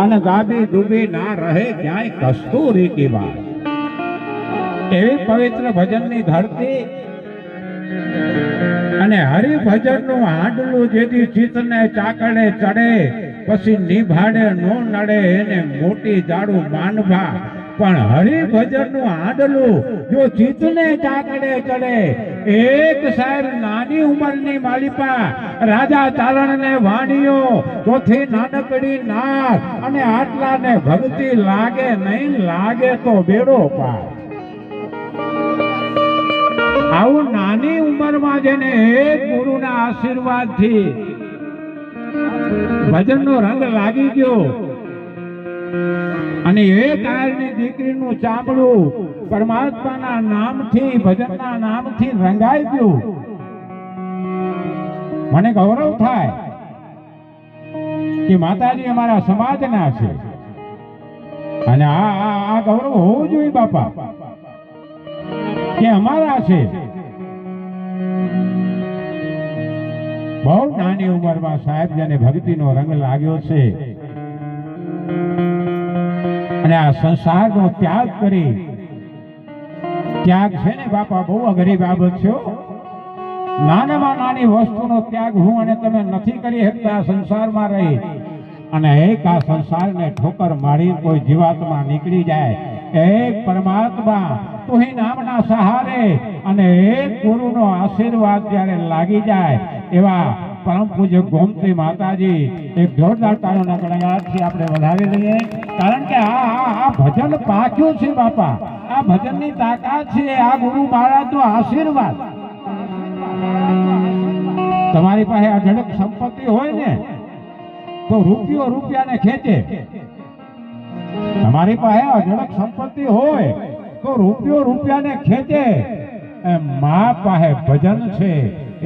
અને દાબી ડૂબી ના રહે ક્યાંય કસ્તુરી કી વાત. એવી પવિત્ર ભજનની ધરતી અને હરિભજનનું હાંડલું જેથી ચિત્તને ચાકડે ચડે, પછી નિભાડે, નો નડે, એને મોટી જાડું માનભા પણ હરિભજનનું આડલું જો ચિત્તને ચાકડે ચડે, એક સાહેબ નાની ઉંમરની માલિપા, રાજા તારણ ને વાણીઓ, ચોથી નાનકડી નાક અને આટલાને ભક્તિ લાગે નહીં, લાગે તો બેડો પાર. આવું નાની ઉંમરમાં જેને એક ગુરુના આશીર્વાદથી ભજનનો રંગ લાગી ગયો અને એ કાળની દીકરીનું ચામડું પરમાત્માના નામથી, ભજનના નામથી રંગાઈ ગયું. મને ગૌરવ થાય કે માતાજી અમારા સમાજના છે. અને આ આ- ગૌરવ હોવું જોઈએ બાપા, કે અમારા છે. બહુ નાની ઉંમરમાં સાહેબ જેને ભક્તિનો રંગ લાગ્યો છે. અને આ સંસારનો ત્યાગ કરી ત્યાગ છે ને બાપા, બહુ અઘરી બાબત છે નાનામાં નાની વસ્તુનો ત્યાગ હું અને તમે નથી કરી શકતા સંસારમાં રહી. અને એક આ સંસારને ઠોકર મારી કોઈ જીવાતમાં નીકળી જાય. એક પરમાત્મા તુહી નામના સહારે અને એક ગુરુનો આશીર્વાદ જ્યારે લાગી જાય, એવા પરમ પૂજ્ય ગોમતી માતાજી એક જોરદાર તાળીઓના ગણગાટથી આપણે વધાવી લઈએ કારણ કે આ આ ભજન પાક્યું છે, બાપા. આ ભજનની તાકાત છે. આ ગુરુ મહારાજનો આશીર્વાદ. તમારી પાસે અઢળક સંપત્તિ હોય ને, તો રૂપિયો રૂપિયાને ખેંચે. તમારી પાસે અઢળક સંપત્તિ હોય, તો રૂપિયો રૂપિયાને ખેંચે. મા પાસે ભજન છે,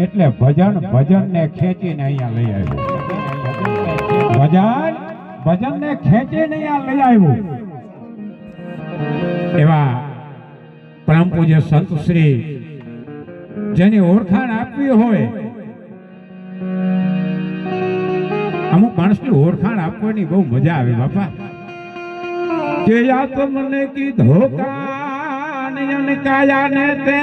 એટલે ભજન ભજનને ખેંચીને અહીંયા લઈ આવ્યું. ભજન? ભજનને ખેંચીને આ લઈ આવ્યો. એવા પરમ પૂજ્ય સંત શ્રી જેની ઓળખાણ આપવી હોય, અમુક માણસની ઓળખાણ આપવાની બહુ મજા આવે બાપા. કે યા તો મને કીધો કાન કાયા ને તે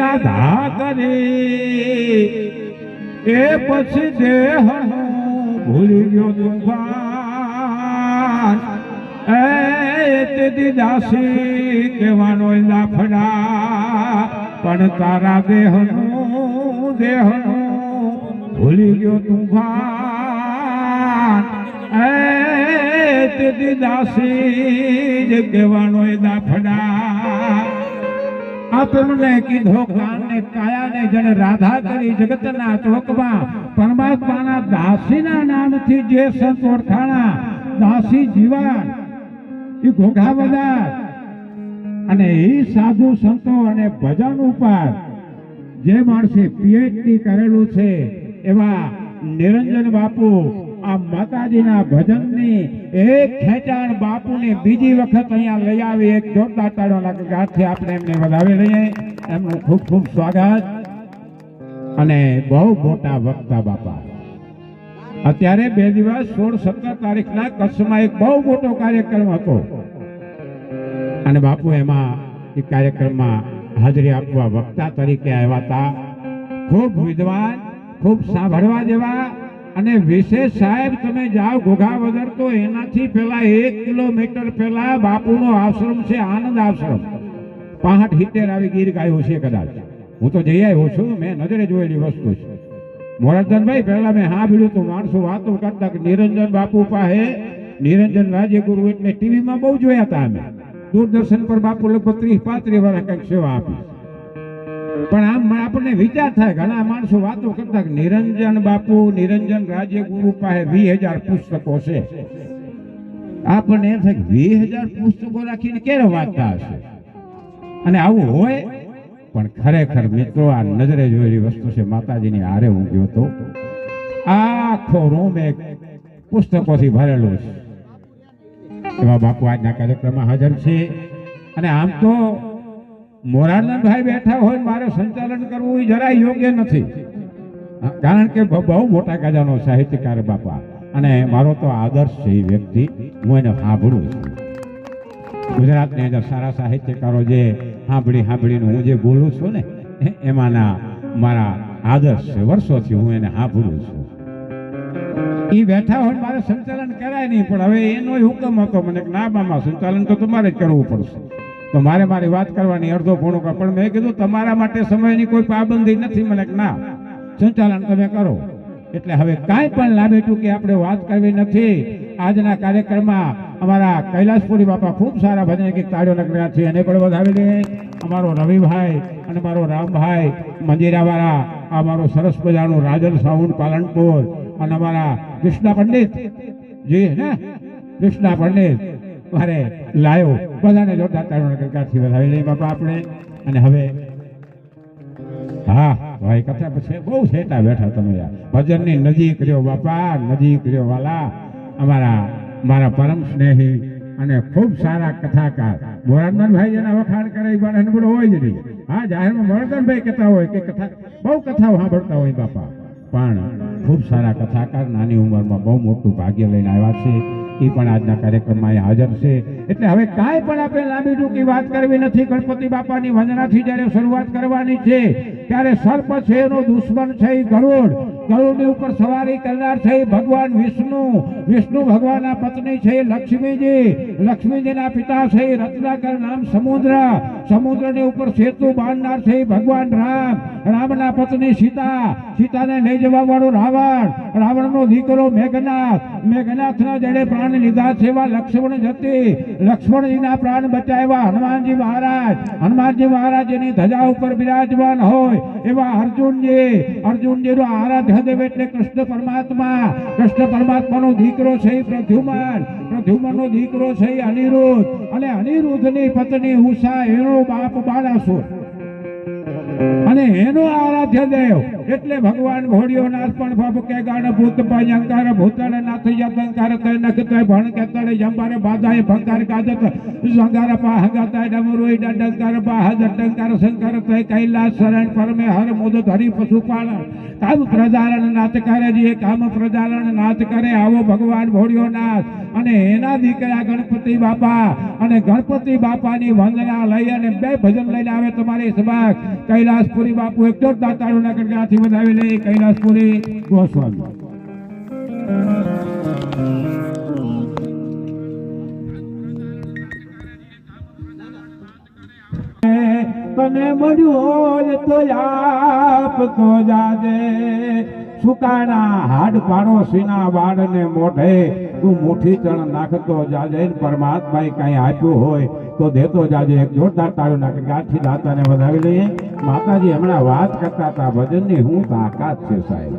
રાધા કરી. એ પછી દેહ ભૂલી ગયો તુફાન એ તેથી દાસી કહેવાનો લાફડા પણ તારા દેહનું દેહનું ભૂલી ગયો તુફાન એ તેથી દાસી જ કહેવાનો દાફડા જણે રાધા કરી જગતના ચોકમાં પરમાત્માના દાસીના નામથી જે સંત ઓળખાણા દાસી જીવન, એ ઘોઘા બધા અને એ સાધુ સંતો અને ભજન ઉપર જે માણસે પીએચડી કરેલું છે, એવા નિરંજન બાપુ આ માતાજીના ભજનની એક ખેંચાણ બાપુને બીજી વખત અહીંયા લઈ આવી, એક જોરદાર તાળીઓના ગાંઠથી આપણે એમને વધાવી લઈએ. એમનું ખૂબ ખૂબ સ્વાગત. અને બહુ મોટા વક્તા બાપા. અત્યારે બે દિવસ, સોળ, સત્તર તારીખના કચ્છમાં એક બહુ મોટો કાર્યક્રમ હતો. અને બાપુ એમાં એ કાર્યક્રમમાં હાજરી આપવા વક્તા તરીકે આવ્યા હતા. ખૂબ વિદ્વાન, ખૂબ સાંભળવા જેવા અને વિશેષ સાહેબ, તમે જાઓ ઘોઘા વગર તો એનાથી પહેલા એક કિલોમીટર પહેલા બાપુનો આશ્રમ છે, આનંદ આશ્રમ. પાંહઠ હિત્તેર આવી ગીર ગાયો છે કદાચ. હું તો જઈ આવ્યો છું, મેં નજરે જોયેલી વસ્તુ છે. મોરારધનભાઈ પહેલા મેં હા ભીડ્યું તો માણસો વાતો કરતા કે નિરંજન બાપુ પાસે, નિરંજન રાજ્યગુરુ એટલે ટીવીમાં બહુ જોયા હતા અમે. દૂરદર્શન પર બાપુ લગભગ ત્રીસ, પાંત્રીસ વાળા કંઈક સેવા આપી પણ આમ આપણને વિચાર થાય ઘણા માણસો વાતો કરતા નિરંજન બાપુ, નિરંજન રાજ્યગુરુ પાસે વીસ હજાર પુસ્તકો છે. આપણને એમ થાય વીસ હજાર પુસ્તકો રાખીને ક્યારે વાંચતા હશે? અને આવું હોય પણ ખરેખર મિત્રો, આ નજરે જોયેલી વસ્તુ છે, માતાજીની હારે ઊંઘ્યો તો. આખો રૂમ એક પુસ્તકોથી ભરેલો છે. એવા બાપુ આજના કાર્યક્રમમાં હાજર છે. અને આમ તો મોરારનંદભાઈ બેઠા હોય મારે સંચાલન કરવું એ જરાય યોગ્ય નથી. કારણ કે બહુ મોટા ગાજાનો સાહિત્યકાર બાપા. અને મારો તો આદર્શ છે એ વ્યક્તિ. હું એને સાંભળું છું. ગુજરાતની અંદર સારા સાહિત્યકારો જે સાંભળી સાંભળીને હું જે બોલું છું ને એમાંના મારા આદર્શ વર્ષોથી હું એને સાંભળું છું. એ બેઠા હોય મારે સંચાલન કરાય નહીં, પણ હવે એનો હુકમ હતો. મને કે ના મામા, સંચાલન તો તમારે જ કરવું પડશે. તો મારે મારી વાત કરવાની અડધો પોણો. પણ મેં કીધું તમારા માટે સમયની કોઈ પાબંદી નથી. મને ના, સંચાલન તમે કરો. એટલે હવે કાંઈ પણ લાભે ટૂંકી આપણે વાત કરવી નથી. આજના કાર્યક્રમમાં અમારા કૈલાસપુરી બાપા ખૂબ સારા ભજન ગીત તાળીઓ નકર્યા છે. એને પણ વધાવી દે. અમારો રવિભાઈ અને મારો રામભાઈ મંજીરાવાળા, આ સરસ મજાનું રાજલ સાઉન્ડ પાલનપુર અને અમારા કૃષ્ણા પંડિત. જી ને કૃષ્ણા પંડિત. મારે લાયો. બધાને જોરદાર તાળીઓ નકરકારથી વધાવી લઈએ બાપા આપણે. અને હવે હા, ભાઈ કથા પછી બહુ સેટા બેઠા તમે યાર. ભજનની નજીક રહ્યો બાપા, નજીક રહ્યો વાલા. અમારા મારા પરમ સ્નેહી અને ખૂબ સારા કથાકાર. મોરાનભાઈ જેના વખાણ કરે એ પણ અનુભવ હોય જ નહીં. હા, જાહેરમાં મોરાનભાઈ કહેતા હોય કે કથા બહુ કથાઓ સાંભળતા હોય બાપા. પણ ખૂબ સારા કથાકાર, નાની ઉંમરમાં બહુ મોટું ભાગ્ય લઈને આવ્યા છે. એ પણ આજના કાર્યક્રમમાં અહીં હાજર છે. એટલે હવે કાંઈ પણ આપણે લાંબી ટૂંકી વાત કરવી નથી. ગણપતિ બાપાની વંદનાથી જ્યારે શરૂઆત કરવાની છે, ત્યારે સર્પ છે એનો દુશ્મન છે એ ગરુડ ગરુડની ઉપર સવારી કરનાર છે ભગવાન વિષ્ણુ. વિષ્ણુ ભગવાનના પત્ની છે લક્ષ્મીજી. લક્ષ્મીજીના પિતા છે રત્નાકર નામ સમુદ્ર. સમુદ્રની ઉપર સેતુ બાંધનાર છે ભગવાન રામ. રામના પત્ની સીતા. સીતાને લઈ જવા વાળો રાવણ. રાવણનો દીકરો મેઘનાથ. મેઘનાથના જેને પ્રાણ લીધા છે એવા લક્ષ્મણ જતી. લક્ષ્મણજીના પ્રાણ બચાવ્યા હનુમાનજી મહારાજ. હનુમાનજી મહારાજની ધજા ઉપર બિરાજમાન હોય એવા અર્જુનજી. અર્જુનજીનો આરાધ્ય દેવ એટલે કૃષ્ણ પરમાત્મા. કૃષ્ણ પરમાત્માનો દીકરો છે પ્રદ્યુમન. પ્રદ્યુમનનો દીકરો છે અનિરુદ્ધ. અને અનિરુદ્ધની પત્ની ઉષા, એનો બાપ બાળાસુર. અને એનો આરાધ્ય દેવ, એટલે ભગવાન ઘોડિયોનાથ પણ બાપ કે ગાણ ભૂત ભયંકર ભૂતળ નાથ યતંકર તે નખતે ભણ કે તળે જંબારે બાધાય ભંકાર કાજત સંગાર પાહગત ડમરુઈ ડંકર બાહ ડંકાર શંકર તે કૈલાસ શરણ પરમે હર મુદ ધરી પશુપાલન કામ પ્રજારણ નાથ કરે જે કામ પ્રજારણ નાથ કરે આવો ભગવાન ભોળિયોનાથ અને એના દીકરા ગણપતિ બાપા અને ગણપતિ બાપાની વંદના લઈ અને બે ભજન લઈને આવે તમારી સભા. કૈલાસપુરી બાપુ એક જ દાતાળુના ગણગણાથી વધાવી લઈ. કૈલાસપુરી, ગોસ્વામી. તને મળ્યું તો આપ જાજે. સુકાણા હાડ પાડોશીના વાડને મોઢે. તું મુઠ્ઠી ચણ નાખતો જાજે ને પરમાત્માએ કાંઈ આપ્યું હોય તો દેતો જાજે એક જોરદાર તાળું નાખે. ગાંઠી દાતાને વધાવી લઈએ. માતાજી હમણાં વાત કરતા હતા, ભજનની હું તાકાત છે સાહેબ?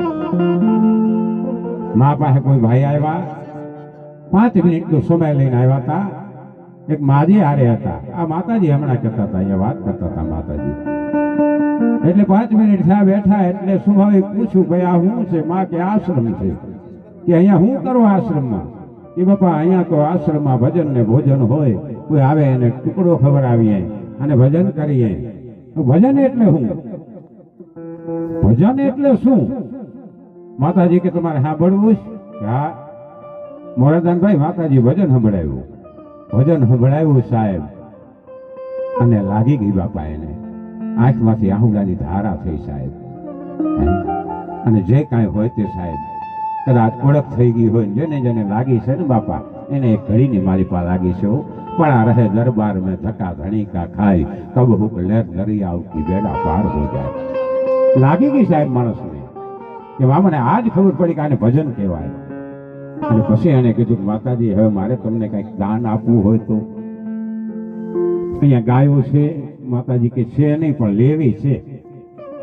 મા પાસે કોઈ ભાઈ આવ્યા. પાંચ મિનિટનો સમય લઈને આવ્યા હતા. એક માજી હારે હતા. આ માતાજી હમણાં કહેતા હતા, અહીંયા વાત કરતા હતા માતાજી. એટલે પાંચ મિનિટ થયા બેઠા એટલે સ્વાભાવિક પૂછ્યું, ભાઈ આ શું છે? માં કે આશ્રમ છે. કે અહીંયા શું કરો આશ્રમમાં? એ બાપા, અહીંયા તો આશ્રમમાં ભજન ને ભોજન હોય. કોઈ આવે એને ટુકડો ખબર આવીએ અને ભજન કરીએ. ભજન એટલે શું? ભજન એટલે શું? માતાજી કે તમારે સાંભળવું છે? હા. મોરાદાનભાઈ માતાજી ભજન સંભળાવ્યું. ભજન સંભળાવ્યું સાહેબ. અને લાગી ગઈ બાપા એને. આંખમાંથી આહુડાની ધારા થઈ સાહેબ. હે? અને જે કાંઈ હોય તે સાહેબ. કદાચ ઓળખ થઈ ગઈ હોય જેને જેને લાગી છે ને બાપા, એને એક મારી પાસે લાગી છે પણ આ રહે દરબાર મેં ધક્કા ધણીકા ખાઈ તબ હુક લેર દરિયા ઉકી બેડા પાર હો જાય. લાગી ગઈ સાહેબ માણસને કે બા મને આજ ખબર પડી કે આને ભજન કહેવાય. અને પછી એને કીધું કે માતાજી, હવે મારે તમને કંઈક દાન આપવું હોય તો. અહીંયા ગાયો છે, માતાજી કે છે નહીં, પણ લેવી છે.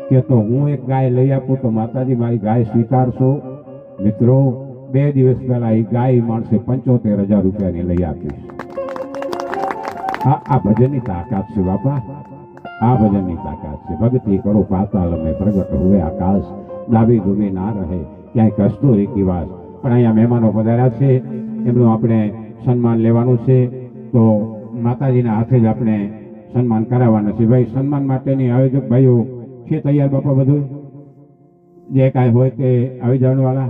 કે તો હું એક ગાય લઈ આપું તો માતાજી મારી ગાય સ્વીકારશો? મિત્રો, બે દિવસ પહેલા એ ગાય માણસે પંચોતેર હજાર રૂપિયાની લઈ આપી. આ આ ભજનની તાકાત છે બાપા. આ ભજનની તાકાત છે. ભક્તિ કરો, પાતાલ અમે પ્રગટ હોવે આકાશ. ડાબી ધૂમી ના રહે, ક્યાંય કસ્તુરી કિવાસ પણ અહીંયા મહેમાનો પધાર્યા છે, એમનું આપણે સન્માન લેવાનું છે. તો માતાજીના હાથે જ આપણે સન્માન કરાવવાના છે. ભાઈ, સન્માન માટેની આયોજક ભાઈઓ છે તૈયાર બાપા બધું? જે કાંઈ હોય તે આવી જવાનું વાળા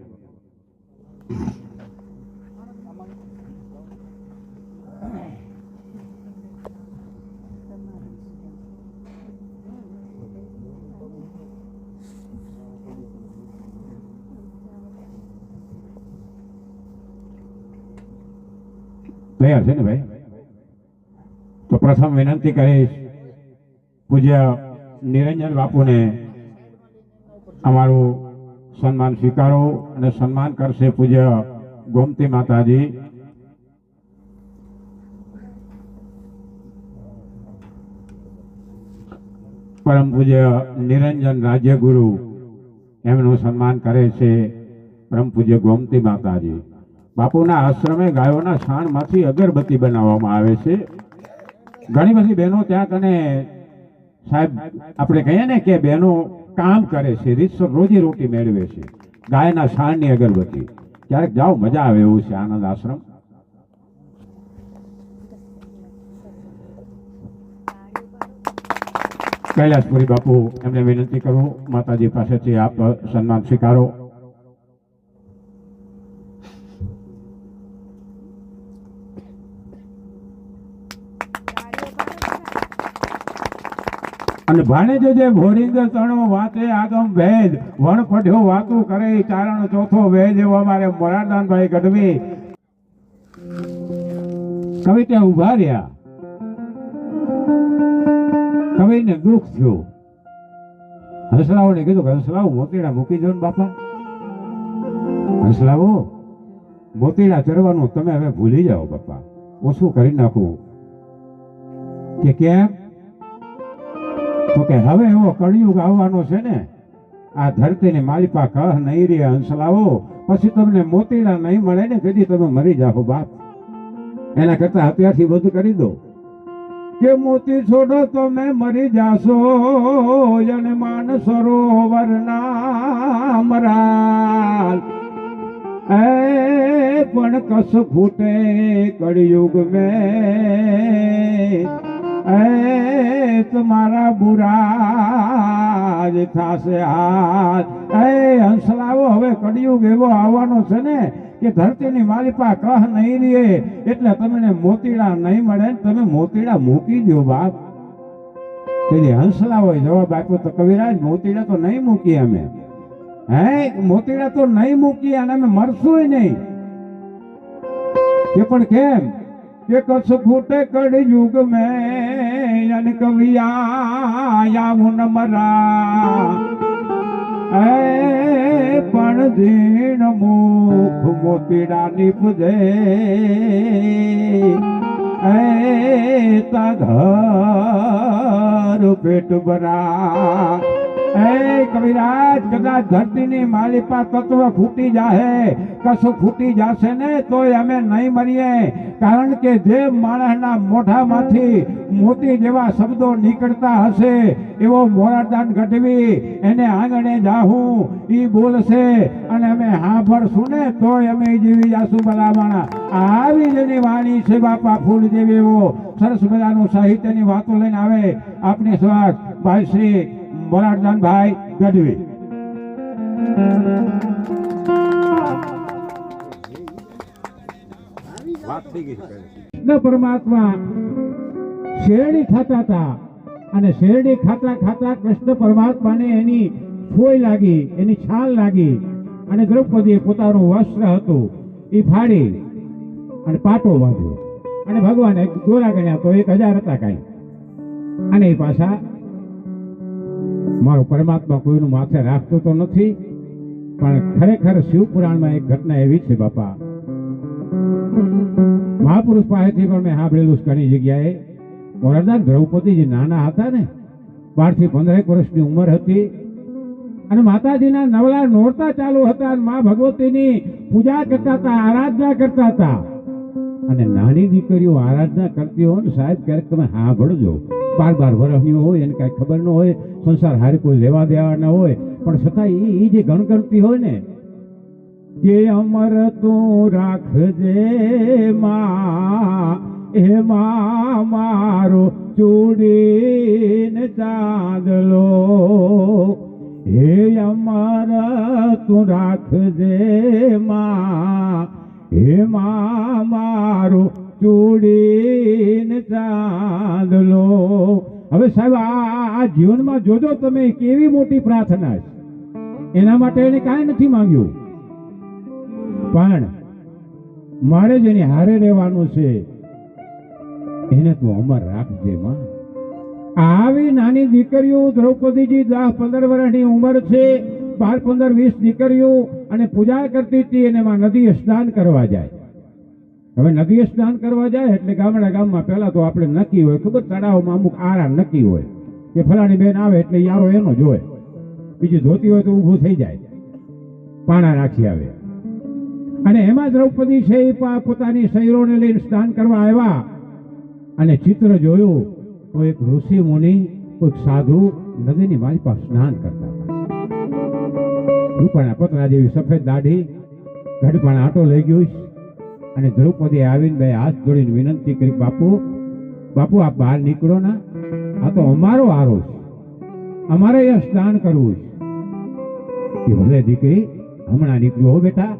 પ્રથમ વિનંતી કરીશ, પૂજ્ય નિરંજન બાપુને અમારું સન્માન સ્વીકારો અને સન્માન કરશે પૂજ્ય ગોમતી માતાજી. પરમ પૂજ્ય નિરંજન રાજ્યગુરુ એમનું સન્માન કરે છે પરમ પૂજ્ય ગોમતી માતાજી. બાપુના આશ્રમે ગાયોના છાણમાંથી અગરબત્તી બનાવવામાં આવે છે. ઘણી બધી બહેનો ત્યાં કને સાહેબ, આપણે કહીએ ને કે બહેનો કામ કરે છે રીતસર રોજી રોટી મેળવે છે, ગાયના છાણની અગરબત્તી. ક્યારેક જાઓ, મજા આવે એવું છે, આનંદ આશ્રમ. કૈલાસપુરી બાપુ, એમને વિનંતી કરું, માતાજી પાસેથી આપ સન્માન સ્વીકારો. અને ભાણેજો જે ભોરિંગ તણો વાતે આગમ વેદ, વણ વાતું કરે ચારણ ચોથો વેદ એવો અમારે મોરારદાનભાઈ ગઢવી કવિ ઊભા રહ્યા. કવિને દુઃખ થયું. હંસલાઓને કીધું કે હંસલાઓ મોતીડા મૂકી દો ને બાપા. હંસલાઓ મોતીડા ચરવાનું તમે હવે ભૂલી જાઓ બાપા. ઓછું કરી નાખું? કે કેમ? તો કે હવે એવો કળિયુગ આવવાનો છે ને. આ ધરતીની માલિપા કહ નહીં રે, હંસલાવો. પછી તમને મોતીડા નહીં મળે ને કદી તમે મરી જાઓ બાપ. એના કરતા અત્યારથી બધું કરી દો. કે મોતી છોડો તમે મરી જાશો અને માન સરોવર ના મરાલ એ પણ કસ ફૂટે કળિયુગ મેં. તમારા બુરા જ થાશે હાથ. એ હંસલાવો, હવે કડિયુગ એવો આવવાનો છે ને કે ધરતીની માલિપા કહ નહીં રે એટલે તમને મોતીડા નહીં મળે તમે મોતીડા મૂકી દો બાપ. પેલી હંસલા હોય જવાબ આપ્યો તો, કવિરાજ, મોતીડા તો નહીં મૂકી અમે. હે? મોતીડા તો નહીં મૂકી અને અમે મરશું નહીં. કે પણ કેમ? કે કચ્છ ફૂટે કડ યુગ મેં, અન કવિયા હું મરા. એ પણ દીણ મુખ મોતીડા નીપજે. એ પેટ ભરા. એ કવિરાજ, કદાચ ધરતીની માલિપા તત્વ ફૂટી જાહે કશું ફૂટી જાશે ને તોય અમે નહીં મરીએ. કારણ કે જે માણસના મોઢામાંથી મોતી જેવા શબ્દો નીકળતા હશે, એવો મોરારદાન ગઢવી એને આંગણે જાહું, ઈ બોલશે, અને અમે સાંભળશું ને તોય અમે જીવી જાશું ભલામણા. આવી જ એની વાણી છે બાપા ફૂલ જેવી એવો સરસ મજાનું સાહિત્યની વાતો લઈને આવે. આપની સ્વાગ ભાઈ શ્રી મોરારદાનભાઈ ગઢવી. પરમાત્મા શેરડી ખાતા હતા અને શેરડી ખાતા ખાતા કૃષ્ણ પરમાત્માને એની ફોઈ લાગી એની છાલ લાગી અને દ્રૌપદીએ પોતાનું વસ્ત્ર હતું એ ફાડી અને પાટો બાંધ્યો. અને ભગવાને દોરા ગણ્યા તો એક હજાર હતા કાંઈ. અને એ પાછા મારો પરમાત્મા કોઈનું માથે રાખતો તો નથી, પણ ખરેખર શિવપુરાણમાં એક ઘટના એવી છે બાપા. મહાપુરુષ પાસેથી પણ મેં સાંભળેલું ઘણી જગ્યાએ. વરદાન દ્રૌપદી જે નાના હતા ને, બારથી પંદરેક વર્ષની ઉંમર હતી. અને માતાજીના નવલા નોરતા ચાલુ હતા અને મા ભગવતીની પૂજા કરતા હતા, આરાધના કરતા હતા. અને નાની દીકરીઓ આરાધના કરતી હોય ને સાહેબ, ક્યારેક તમે સાંભળજો. બાર બાર વર્ષની હોય, એને કાંઈ ખબર ન હોય, સંસાર હારે કોઈ લેવા દેવા ન હોય, પણ છતાં એ જે ગણગણતી હોય ને, કે અમર તું રાખજે માં એમાં મારો ચૂડીને ચાંદલો. હે અમર તું રાખજે માં એમાં મારો ચૂડીને ચાંદલો હવે સાહેબ, આ જીવનમાં જોજો, તમે કેવી મોટી પ્રાર્થના છે. એના માટે એને કાંઈ નથી માંગ્યું. પણ મારે જેની હારે રહેવાનું છે. એને તું અમર રાખજે માં. આવી નાની દીકરીઓ દ્રૌપદીજી દસ પંદર વર્ષની ઉંમર છે, બાર પંદર વીસ દીકરીઓ અને પૂજા કરતી હતી અને નદીએ સ્નાન કરવા જાય. હવે નદીએ સ્નાન કરવા જાય એટલે ગામડા ગામમાં પહેલાં તો આપણે નક્કી હોય, ખબર? તળાવમાં અમુક આરા નક્કી હોય. કે ફલાણી બેન આવે એટલે યારો એનો જ બીજું ધોતી હોય તો ઊભું થઈ જાય. પાણા રાખી આવે. અને એમાં દ્રૌપદી છે એ પોતાની સૈરોને લઈને સ્નાન કરવા આવ્યા. અને ચિત્ર જોયું, તો એક ઋષિ મુનિ, કોઈક સાધુ નદીની મારી પાસે સ્નાન કરતા રૂપાણા પતરા જેવી સફેદ દાઢી ગઢપાણ આટો લઈ ગયું. અને દ્રૌપદી આવીને બે હાથ જોડીને વિનંતી કરી, બાપુ બાપુ, આપ બહાર નીકળો ના. આ તો અમારો આરો છે. અમારે અહીંયા સ્નાન કરવું છે. કે ભલે દીકરી, હમણાં નીકળ્યો હો બેટા.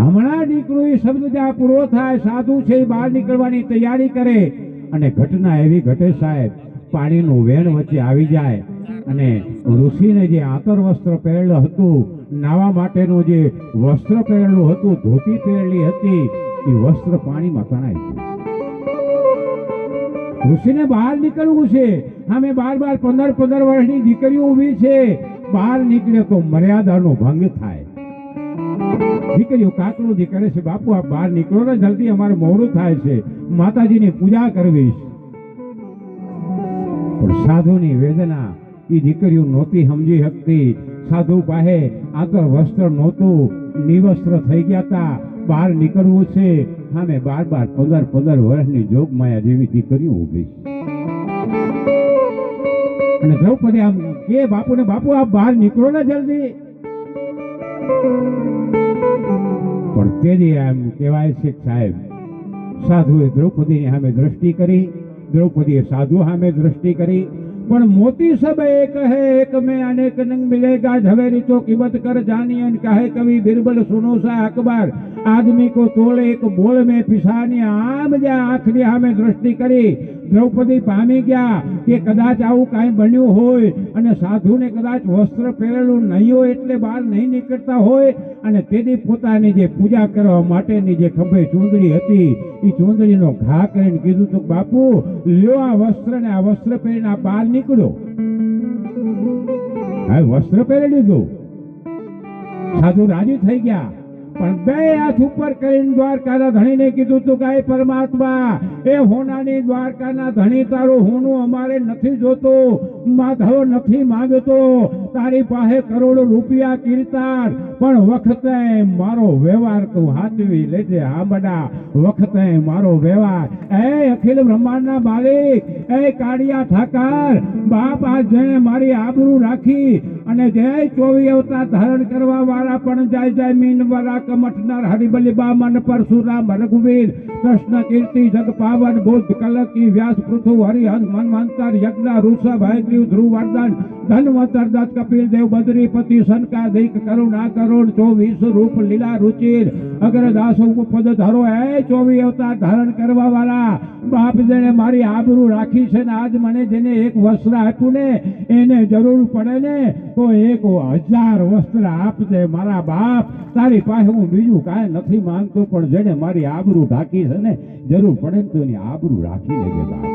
હમણાં નીકળ્યું એ શબ્દ જ્યાં પૂરો થાય, સાધુ છે એ બહાર નીકળવાની તૈયારી કરે. અને ઘટના એવી ઘટે સાહેબ, પાણીનું વેણ વચ્ચે આવી જાય. અને ઋષિને જે આંતર વસ્ત્ર પહેરેલું હતું નાવા માટેનું જે વસ્ત્ર પહેરેલું હતું, ધોતી પહેરેલી હતી, એ વસ્ત્ર પાણીમાં તણાઈ ગયું. ઋષિને બહાર નીકળવું છે. અમે બાર બાર પંદર પંદર વર્ષની દીકરીઓ ઊભી છે. બહાર નીકળે તો મર્યાદાનો ભંગ થાય. દીકરીઓ કાકડું દીકરે છે, બાપુ, આપ બહાર નીકળો ને, જલ્દી અમારે મોડું થાય છે. માતાજીની પૂજા કરવી છે પણ સાધુની વેદના એ દીકરીઓ નહોતી સમજી શકતી. સાધુ પાસે આંતર વસ્ત્ર નહોતું. નિવસ્ત્ર થઈ ગયા હતા બહાર નીકળવું છે. સામે બાર બાર પંદર પંદર વર્ષની જોગમાયા જેવી દીકરીઓ ઊભી અને દ્રૌપદી આમ, કે બાપુને, બાપુ, આપ બહાર નીકળો ને જલ્દી. પણ તેની એમ કહેવાય છે સાહેબ, સાધુએ દ્રૌપદીની સામે દ્રષ્ટિ કરી, દ્રૌપદીએ સાધુ સામે દ્રષ્ટિ કરી પણ મોતી સબ એક હે, એક મેં અનેક નંગ મિલેગા ઝવેરી તો કિમત કર જાની અન કહે કવિ બિરબલ, સુનો સા અકબર, આદમી કો તોલે એક બોલ મેં પિસાની, આમ જા આંખની સામે દ્રષ્ટિ કરી. દ્રૌપદી પામી ગયા કે કદાચ આવું કાંઈ બન્યું હોય અને સાધુને કદાચ વસ્ત્ર પહેરેલું નહીં હોય એટલે બહાર નહીં નીકળતા હોય અને તેની પોતાની જે પૂજા કરવા માટેની જે ખંભે ચૂંદડી હતી એ ચૂંદડીનો ઘા કરીને કીધું, તો બાપુ, લ્યો આ વસ્ત્ર ને આ વસ્ત્ર પહેરીને આ બહાર નીકળો હવે વસ્ત્ર પહેરી લીધું? સાધુ રાજી થઈ ગયા. પણ બે હાથ ઉપર કરીને દ્વારકાના ધણીને કીધું તું કે પરમાત્મા, એ હોનાની દ્વારકાના ધણી, તારું હોનું અમારે નથી જોતું, માધવ નથી માંગતો. તારી પાસે કરોડો રૂપિયા કીર્તાર, પણ વખતે મારો વ્યવહાર તું હાચવી લેજે આંબડા વખતે મારો વ્યવહાર. એ અખિલ બ્રહ્માંડના માલિક, એ કાળિયા ઠાકર, બાપ આ જેણે મારી આબરૂ રાખી, અને જય ચોવી અવતાર ધારણ કરવા વાળા પણ જાય જાય મીન વાળા કમઠનાર હરિબલી બામન પરશુરામ રઘુવીર, કૃષ્ણ કીર્તિ, જગ પાવન, બુદ્ધ કલકી, વ્યાસ પૃથુ હરિહંસ, મનવંતર, યજ્ઞ, ઋષભ, હયગ્રીવ ધ્રુવ ધન્વંતર, દત્ત, કપિલ, દેવ બદ્રીપતિ સનકા દૈક, કરુણા, કરુણ, ચોવીસ, રૂપ, લીલા, રુચિર, અગ્રદાસ, ઉપપદ, ધરો, હે ચોવી અવતાર ધારણ કરવા વાળા બાપ જેને મારી આબરૂ રાખી છે ને આજ મને જેને એક વસ્ત્ર આપ્યું ને, એને જરૂર પડે ને, તો એક હજાર વસ્ત્ર આપજે મારા બાપ, તારી પાસે હું બીજું કાંઈ નથી માંગતો પણ જેને મારી આબરૂ ઢાંકી છે ને જરૂર પડે ને તો એની આબરૂ રાખી લેજે બાપ.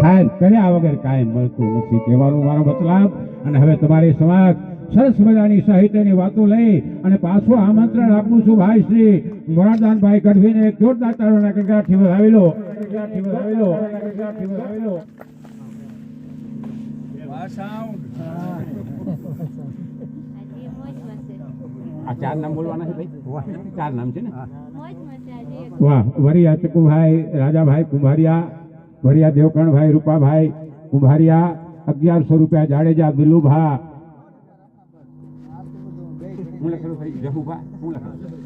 સાહેબ કર્યા વગર કાંઈ મળતું નથી. કહેવાનું મારો મતલબ. અને હવે તમારી સમક્ષ સરસ મજાની સાહિત્યની વાતો લઈ અને પાછું આમંત્રણ આપું છું ભાઈ શ્રી મોરારદાનભાઈ ગઢવીને. એક જોરદાર તારોના ગણગણાટથી વધાવેલો. ગણગણાટથી વધાવી લો ગણગણાટથી વધાવી લો આજે મોજમાં છે આ ચાર નામ બોલવાના છે ભાઈ? ચાર નામ છે ને? વાહ વરિયા ચકુભાઈ રાજાભાઈ કુંભારિયા વરિયા દેવકણભાઈ રૂપાભાઈ કુંભારિયા અગિયારસો રૂપિયા જાડેજા બિલુભા. હું લખેલું ભાઈ? જહુભા હું લખેલું?